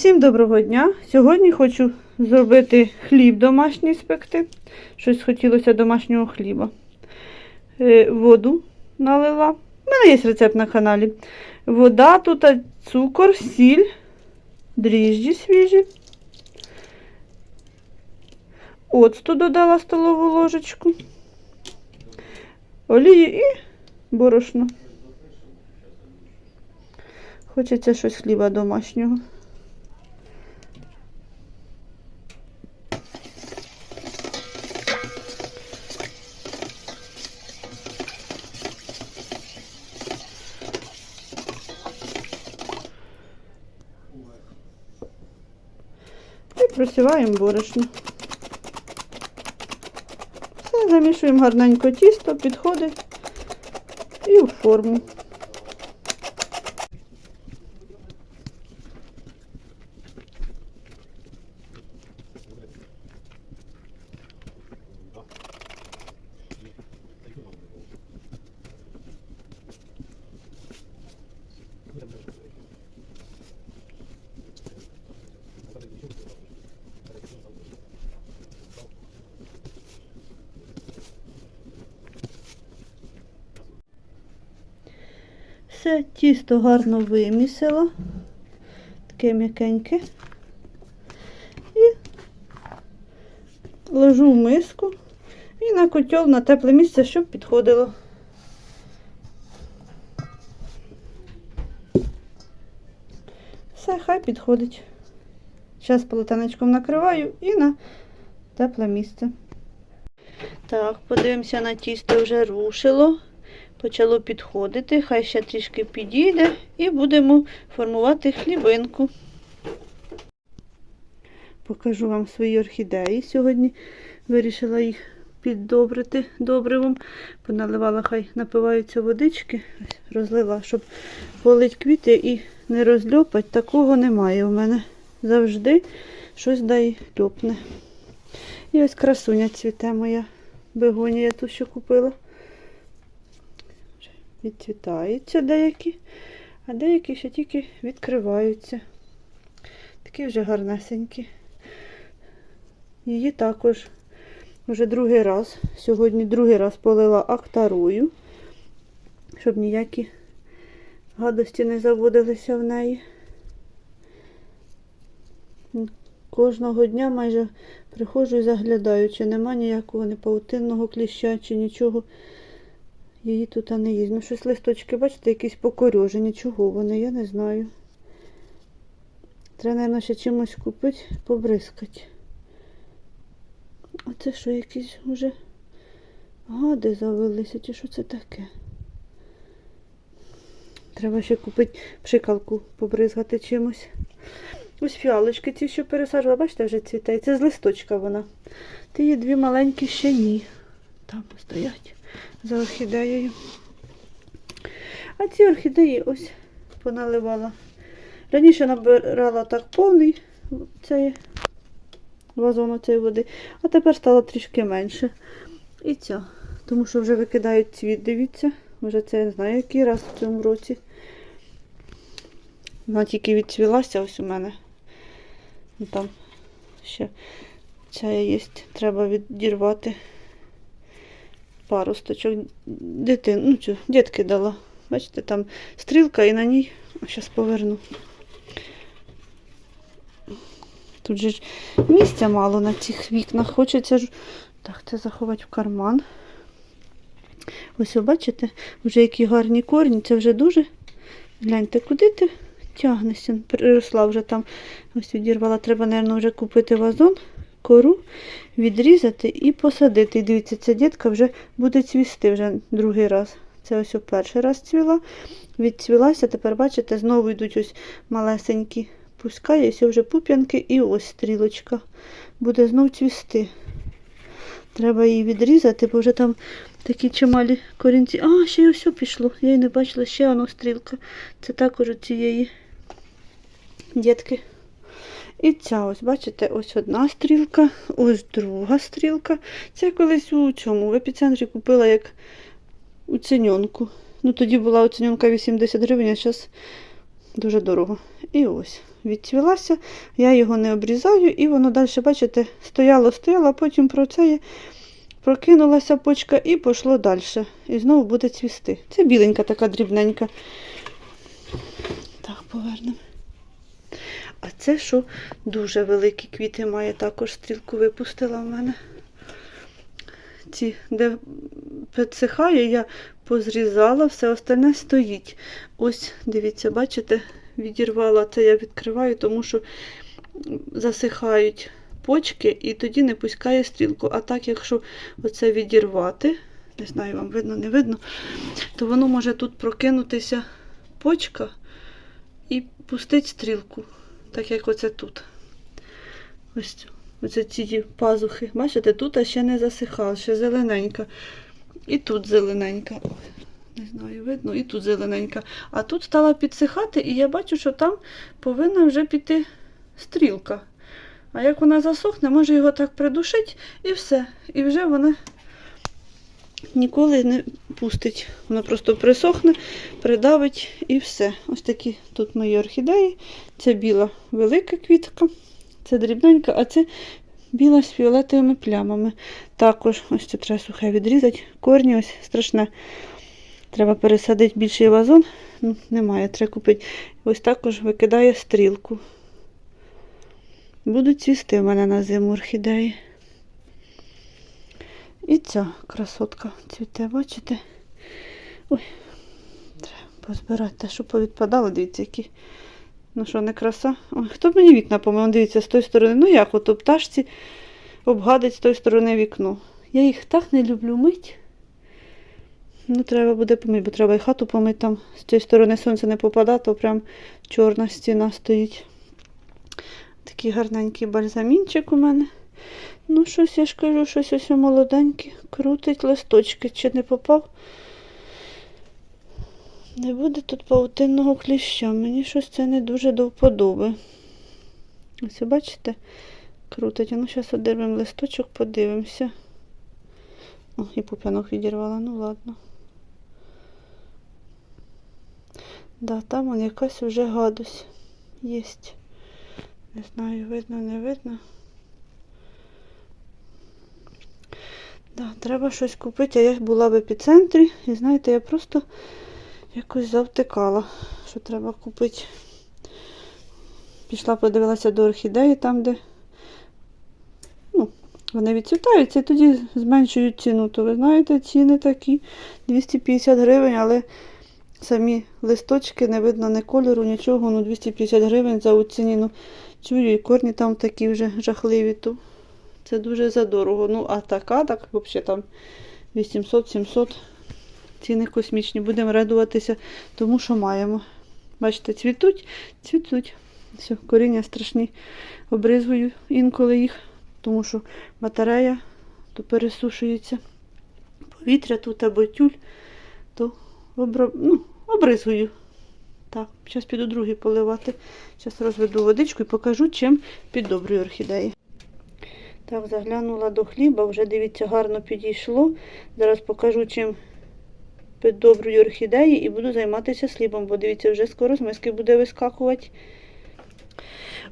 Всім доброго дня! Сьогодні хочу зробити хліб домашній спекти. Щось хотілося домашнього хліба. Е, Воду налила. У мене є рецепт на каналі. Вода, тут цукор, сіль, дріжджі свіжі. Оцту додала столову ложечку. Олію і борошно. Хочеться щось хліба домашнього. Просіваємо борошно. Все, замішуємо гарненько тісто, підходить і в форму. Все тісто гарно вимісила, таке м'якеньке. І ложу в миску і на котел на тепле місце, щоб підходило. Все, хай підходить. Зараз полотенечком накриваю і на тепле місце. Так, подивимося на тісто вже рушило почало підходити, хай ще трішки підійде і будемо формувати хлібинку. Покажу вам свої орхідеї. Сьогодні вирішила їх піддобрити добривом. Поналивала, хай напиваються водички, розлила, щоб полить квіти і не розльопать. Такого немає у мене. Завжди щось дай льопне. І ось красуня цвіте моя бегонія ту, що купила відцвітаються деякі, а деякі ще тільки відкриваються. Такі вже гарнесенькі. Її також вже другий раз, сьогодні другий раз полила актарою, щоб ніякі гадості не заводилися в неї. Кожного дня майже приходжу і заглядаю, чи нема ніякого не паутинного кліща, чи нічого. Її тут не є. Ну, щось листочки, бачите, якісь покорьожені. Чого вони, я не знаю. Треба, мабуть, ще чимось купити, побризкати. А це що, якісь вже гади завелися, чи що це таке? Треба ще купити пшикалку, побризгати чимось. Ось фіалочки ці, що пересаджувала, бачите, вже цвітає. Це з листочка вона. Ті є дві маленькі ще ні. Там стоять за орхідеєю. А ці орхідеї ось поналивала. Раніше набирала так повний цей вазон цієї води, а тепер стало трішки менше. І ця, тому що вже викидають цвіт, дивіться, вже це я не знаю, який раз в цьому році. Вона тільки відцвілася ось у мене. Ну, Там ще ця є, треба відірвати паросточок дитин, ну що, дітки дала. Бачите, там стрілка і на ній, зараз поверну. Тут же ж місця мало на цих вікнах. Хочеться ж. Так, це заховати в карман. Ось, ви бачите, вже які гарні корні, це вже дуже. Гляньте, куди ти тягнешся? Приросла вже там. Ось відірвала, треба, мабуть, вже купити вазон кору, відрізати і посадити. І дивіться, ця дітка вже буде цвісти вже другий раз. Це ось перший раз цвіла. Відцвілася, тепер, бачите, знову йдуть ось малесенькі пускає, ось вже пуп'янки і ось стрілочка. Буде знов цвісти. Треба її відрізати, бо вже там такі чималі корінці. А, ще й ось пішло. Я й не бачила, ще воно стрілка. Це також у цієї дітки. І ця ось, бачите, ось одна стрілка, ось друга стрілка. Це колись у цьому в епіцентрі купила як оціньонку. Ну, тоді була оціньонка 80 гривень, а зараз Дуже дорого. І ось відцвілася, я його не обрізаю, і воно далі, бачите, стояло, стояло, а потім про це прокинулася почка і пішло далі. І знову буде цвісти. Це біленька така дрібненька. Так, повернемо. А це що дуже великі квіти має, також стрілку випустила в мене. Ці, де підсихає, я позрізала, все остальне стоїть. Ось, дивіться, бачите, відірвала це я відкриваю, тому що засихають почки і тоді не пускає стрілку. А так, якщо оце відірвати, не знаю, вам видно, не видно, то воно може тут прокинутися почка і пустить стрілку, так як оце тут. Ось оце ці пазухи. Бачите, тут ще не засихала, ще зелененька. І тут зелененька. Не знаю, видно, і тут зелененька. А тут стала підсихати, і я бачу, що там повинна вже піти стрілка. А як вона засохне, може його так придушить і все. І вже вона ніколи не пустить. Вона просто присохне, придавить і все. Ось такі тут мої орхідеї. Це біла велика квітка, це дрібненька, а це біла з фіолетовими плямами. Також ось це треба сухе відрізати. Корні ось страшне. Треба пересадити більший вазон. Ну, немає, треба купити. Ось також викидає стрілку. Будуть цвісти в мене на зиму орхідеї. І ця красотка цвіте, бачите? Ой, треба позбирати те, що повідпадало, дивіться, які. Ну що, не краса? Ой, хто б мені вікна помив? Дивіться, з тої сторони. Ну як, от у пташці обгадить з тої сторони вікно. Я їх так не люблю мить. Ну, треба буде помити, бо треба і хату помити там. З цієї сторони сонце не попадає, то прям чорна стіна стоїть. Такий гарненький бальзамінчик у мене. Ну, щось я ж кажу, щось ось молоденьке. Крутить листочки, чи не попав. Не буде тут паутинного кліща. Мені щось це не дуже до вподоби. Ось, бачите, крутить. Ну, зараз одервемо листочок, подивимося. О, і пуп'янок відірвала, ну ладно. Да, там он якась вже гадость єсть. Не знаю, видно, не видно. Да, треба щось купити, а я була в епіцентрі, і знаєте, я просто якось завтикала, що треба купити. Пішла, подивилася до орхідеї, там, де ну, вони відцвітаються і тоді зменшують ціну. То ви знаєте, ціни такі 250 гривень, але самі листочки не видно ні кольору, нічого. Ну 250 гривень за оцініну. Чую, і корні там такі вже жахливі. То це дуже задорого. Ну, а така, так взагалі там 800-700. Ціни космічні. Будемо радуватися тому, що маємо. Бачите, цвітуть, цвітуть. Все, коріння страшні. Обризую інколи їх, тому що батарея то пересушується. Повітря тут або тюль, то обро... ну, обризую. Так, зараз піду другий поливати. Зараз розведу водичку і покажу, чим піддобрюю орхідеї. Так, заглянула до хліба, вже дивіться, гарно підійшло. Зараз покажу, чим піддобрюю орхідеї і буду займатися слібом, бо дивіться, вже скоро з миски буде вискакувати.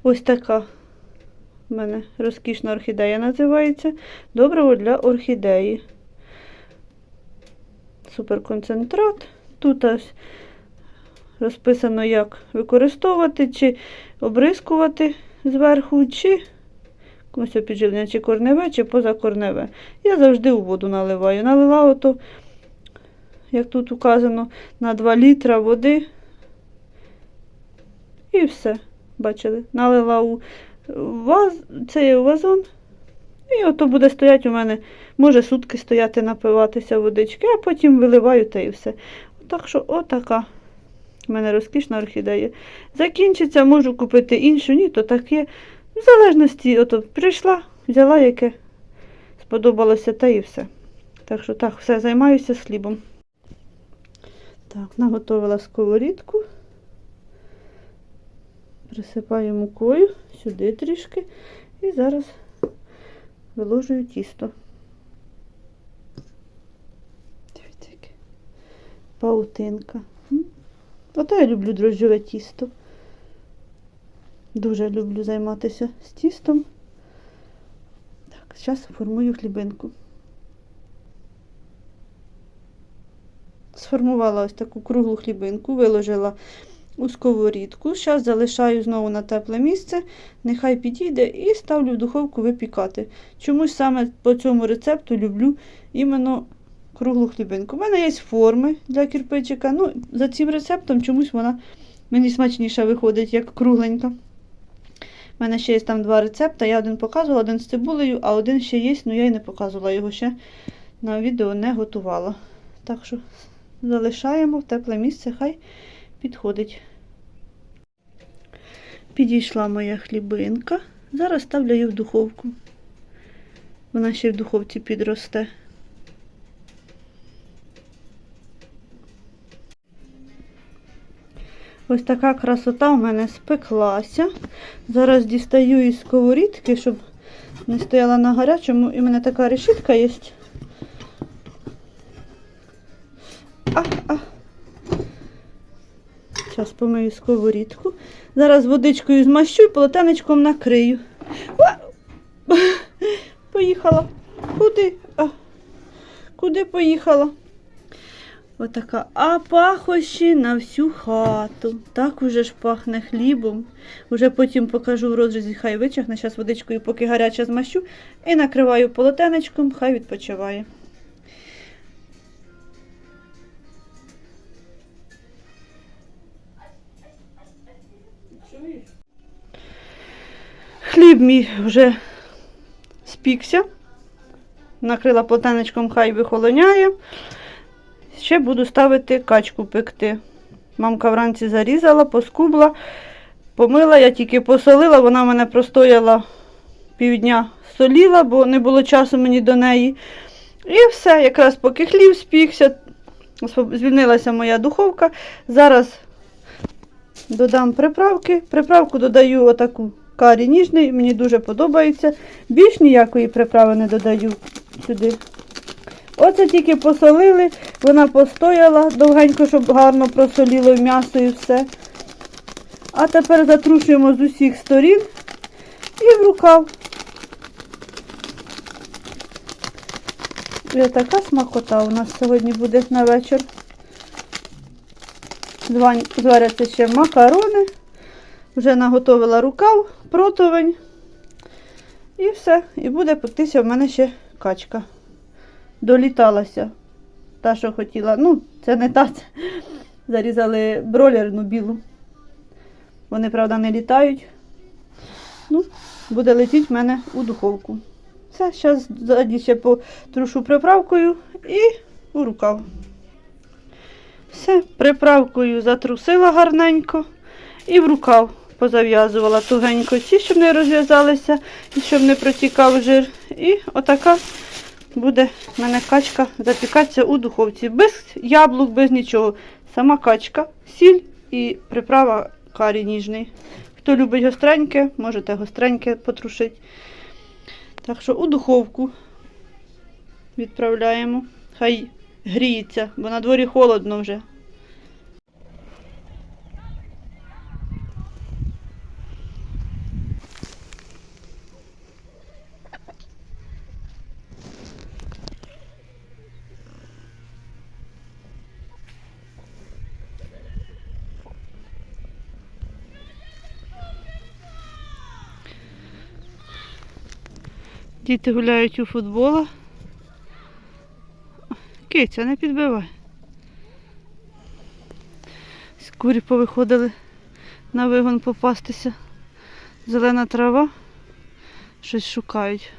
Ось така в мене розкішна орхідея називається. Добриво для орхідеї. Суперконцентрат. Тут ось розписано, як використовувати, чи обрискувати зверху, чи ось підживлення, чи корневе, чи позакорневе. Я завжди у воду наливаю. Налила ото, як тут указано, на 2 літра води. І все. Бачили? Налила у ваз, цей вазон. І ото буде стояти у мене, може сутки стояти, напиватися водички, а потім виливаю та і все. Так що отака в мене розкішна орхідея. Закінчиться, можу купити іншу, ні, то таке. В залежності, ото прийшла, взяла яке сподобалося, та і все. Так що так, все, займаюся хлібом. Так, наготовила сковорідку. Присипаю мукою сюди трішки і зараз виложую тісто. Дивіться, яке паутинка. Ото я люблю дрожжове тісто. Дуже люблю займатися з тістом. Так, зараз формую хлібинку. Сформувала ось таку круглу хлібинку, виложила у сковорідку. Зараз залишаю знову на тепле місце, нехай підійде і ставлю в духовку випікати. Чомусь саме по цьому рецепту люблю іменно круглу хлібинку. У мене є форми для кирпичика. Ну, за цим рецептом чомусь вона мені смачніше виходить, як кругленька. У мене ще є там два рецепти. Я один показувала, один з цибулею, а один ще є, але я і не показувала його ще на відео не готувала. Так що залишаємо в тепле місце, хай підходить. Підійшла моя хлібинка. Зараз ставлю її в духовку. Вона ще в духовці підросте. Ось така красота у мене спеклася. Зараз дістаю із сковорідки, щоб не стояла на гарячому. І в мене така решітка є. А, а. Зараз помию сковорідку. Зараз водичкою змащу і полотенечком накрию. Поїхала. Куди? А. Куди поїхала? Отака. А пахощі на всю хату. Так уже ж пахне хлібом. Уже потім покажу в розрізі, хай вичахне. Зараз водичкою, поки гаряча змащу. І накриваю полотенечком, хай відпочиває. Хліб мій вже спікся. Накрила полотенечком, хай вихолоняє. Ще буду ставити качку пекти. Мамка вранці зарізала, поскубла, помила, я тільки посолила, вона мене простояла півдня соліла, бо не було часу мені до неї. І все, якраз поки хліб спікся, звільнилася моя духовка. Зараз додам приправки. Приправку додаю отаку карі ніжний, мені дуже подобається. Більш ніякої приправи не додаю сюди. Оце тільки посолили, вона постояла довгенько, щоб гарно просоліло м'ясо і все. А тепер затрушуємо з усіх сторін і в рукав. І така смакота у нас сьогодні буде на вечір. Зваряться ще макарони. Вже наготовила рукав, противень. І все. І буде пектися в мене ще качка доліталася. Та, що хотіла. Ну, це не та. Зарізали бролерну білу. Вони, правда, не літають. Ну, буде летіти в мене у духовку. Все, зараз ззаді ще потрушу приправкою і у рукав. Все, приправкою затрусила гарненько і в рукав позав'язувала тугенько ці, щоб не розв'язалися і щоб не протікав жир. І отака буде в мене качка запікатися у духовці. Без яблук, без нічого. Сама качка, сіль і приправа карі ніжний. Хто любить гостреньке, можете гостреньке потрушити. Так що у духовку відправляємо. Хай гріється, бо на дворі холодно вже. Діти гуляють у футбола. Киця, не підбивай. Курі повиходили на вигон попастися. Зелена трава. Щось шукають.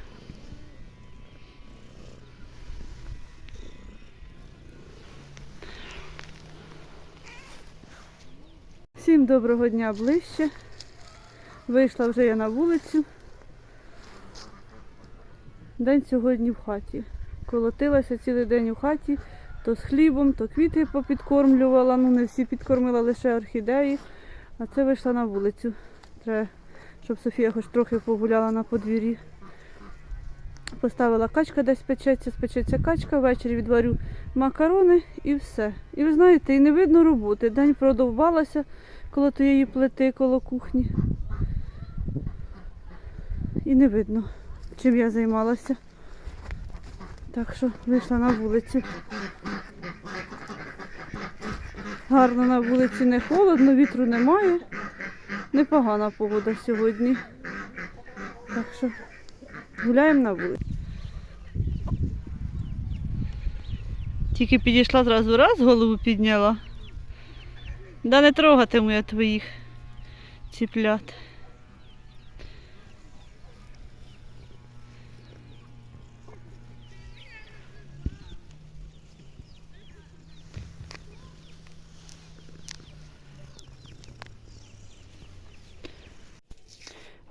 Всім доброго дня ближче. Вийшла вже я на вулицю. День сьогодні в хаті. Колотилася цілий день у хаті, то з хлібом, то квіти попідкормлювала. Ну, не всі підкормила, лише орхідеї. А це вийшла на вулицю. Треба, щоб Софія хоч трохи погуляла на подвір'ї. Поставила качка десь печеться, спечеться качка, ввечері відварю макарони і все. І ви знаєте, і не видно роботи. День продовбалася коло тієї плити, коло кухні. І не видно, чим я займалася. Так що вийшла на вулицю. Гарно на вулиці не холодно, вітру немає. Непогана погода сьогодні. Так що гуляємо на вулиці. Тільки підійшла зразу раз, голову підняла. Да не трогатиму я твоїх ціплят.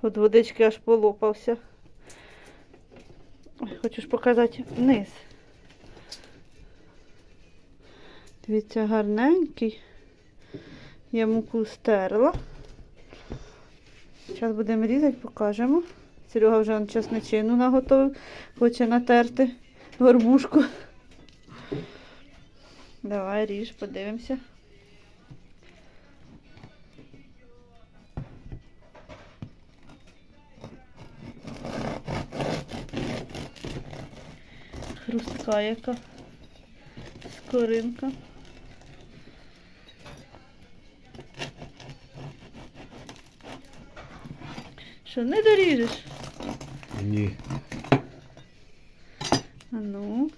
От водички аж полопався. Хочу ж показати вниз. Дивіться, гарненький. Я муку стерла. Зараз будемо різати, покажемо. Серега вже чесничину наготовив, хоче натерти горбушку. Давай ріж, подивимося. Хрустка яка. Скоринка. Що, не доріжеш? Ні. А ну.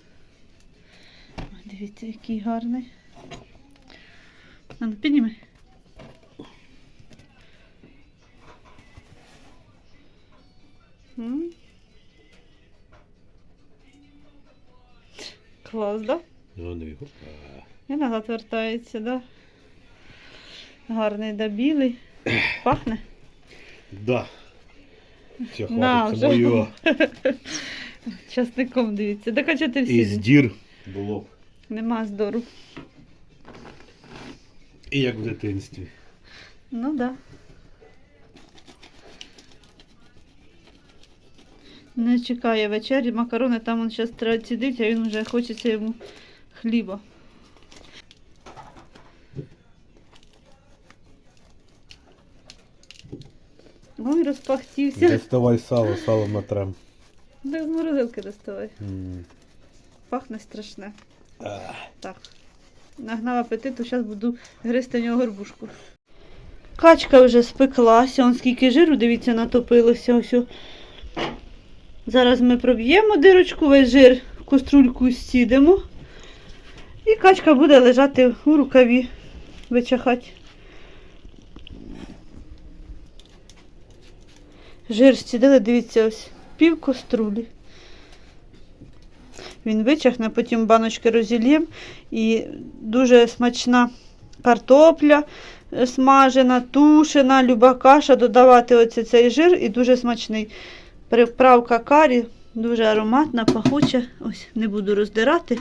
Дивіться, який гарний. А ну, підніми. Клас, да? Ну, не. І назад вертається, да? Гарний да білий. Пахне. Да. Все, хватить, це моє. Часником дивіться. Так а чого ти всі? І з дір було. Нема здору. І як в дитинстві. Ну да. Не чекає вечері, макарони там він зараз треба цідить, а він вже хочеться йому хліба. Ой, розпахтівся. Доставай сало, сало натрем. Так з морозилки доставай. М. Пахне страшне. Ах. Так. Нагнав апетиту, зараз буду гризти в нього горбушку. Качка вже спеклася, он скільки жиру, дивіться, натопилося. Ось. Зараз ми проб'ємо дирочку, весь жир в каструльку стідемо. І качка буде лежати у рукаві, вичахати. Жир стідили, дивіться, ось пів каструлі. Він вичахне, потім баночки розільємо. І дуже смачна картопля смажена, тушена, люба каша, додавати оце цей жир і дуже смачний. Приправка карі, дуже ароматна, пахуча. Ось не буду роздирати.